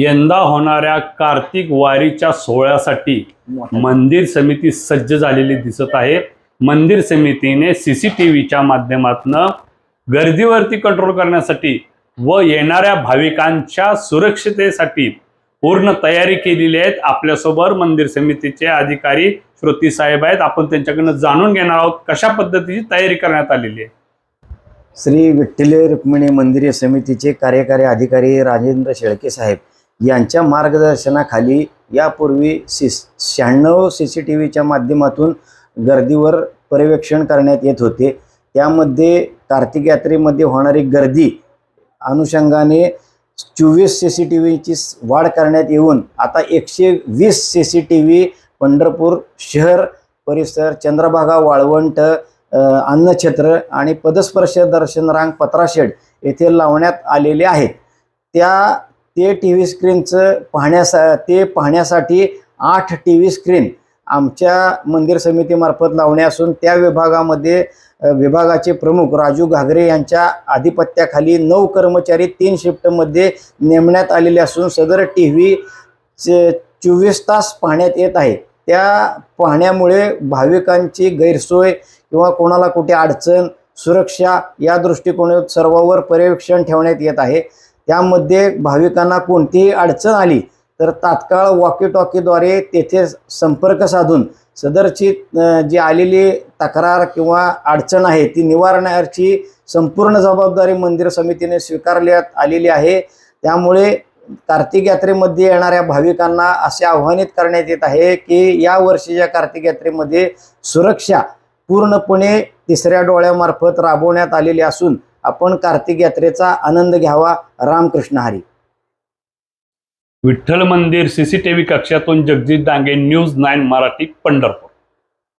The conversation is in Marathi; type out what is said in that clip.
यंदा होणाऱ्या कार्तिक वारीच्या सोहळ्यासाठी मंदिर समिती सज्ज झालेली दिसत आहे. मंदिर समितीने सीसीटीव्हीच्या माध्यमातून गर्दीवरती कंट्रोल करण्यासाठी व येणाऱ्या भाविकांच्या सुरक्षितेसाठी पूर्ण तयारी केलेली आहे आपल्यासोबत मंदिर समितीचे अधिकारी श्रुती साहेब आहेत. आपण त्यांच्याकडनं जाणून घेणार आहोत कशा पद्धतीची तयारी करण्यात आलेली आहे. श्री विठ्ठले रुक्मिणी मंदिर समितीचे कार्यकारी अधिकारी राजेंद्र शेळके साहेब यांच्या मार्गदर्शनाखाली यापूर्वी सी शहाण्णव सी सी टी व्हीच्या माध्यमातून गर्दीवर पर्यवेक्षण करण्यात येत होते. त्यामध्ये कार्तिक यात्रेमध्ये होणारी गर्दी अनुषंगाने चोवीस सी सी टी व्हीची वाढ करण्यात येऊन आता एकशे वीस C C T V Pandharpur शहर परिसर चंद्रभागा वाळवंट अ, अन्नछत्र आणि पदस्पर्श दर्शन रांग पत्राशेड येथे लावण्यात आलेले आहेत. त्या ते टी व्ही स्क्रीनचं पाहण्यासा ते पाहण्यासाठी आठ टी व्ही स्क्रीन आमच्या मंदिर समितीमार्फत लावणे असून त्या विभागामध्ये विभागाचे प्रमुख राजू घागरे यांच्या आधिपत्याखाली नऊ कर्मचारी तीन शिफ्टमध्ये नेमण्यात आलेले असून सदर टी व्ही चोवीस तास पाहण्यात येत आहे. त्या पाहण्यामुळे भाविकांची गैरसोय किंवा कोणाला कुठे अडचण सुरक्षा या दृष्टिकोनात सर्वावर पर्यवेक्षण ठेवण्यात येत आहे. त्यामध्ये भाविकांना कोणतीही अडचण आली तर तात्काळ वॉकी टॉकीद्वारे तेथे संपर्क साधून सदरची जी आलेली तक्रार किंवा अडचण आहे ती निवारण्याची संपूर्ण जबाबदारी मंदिर समितीने स्वीकारण्यात आलेली आहे. त्यामुळे कार्तिक यात्रेमध्ये येणाऱ्या भाविकांना असे आव्हानित करण्यात येत आहे की या वर्षीच्या कार्तिक यात्रेमध्ये सुरक्षा पूर्णपणे तिसऱ्या डोळ्यामार्फत राबवण्यात आलेली असून आपण कार्तिक यात्रेचा आनंद घ्यावा. रामकृष्ण हरी. विठ्ठल मंदिर सीसीटीव्ही कक्षातून जगजित डांगे न्यूज नाईन मराठी पंढरपूर.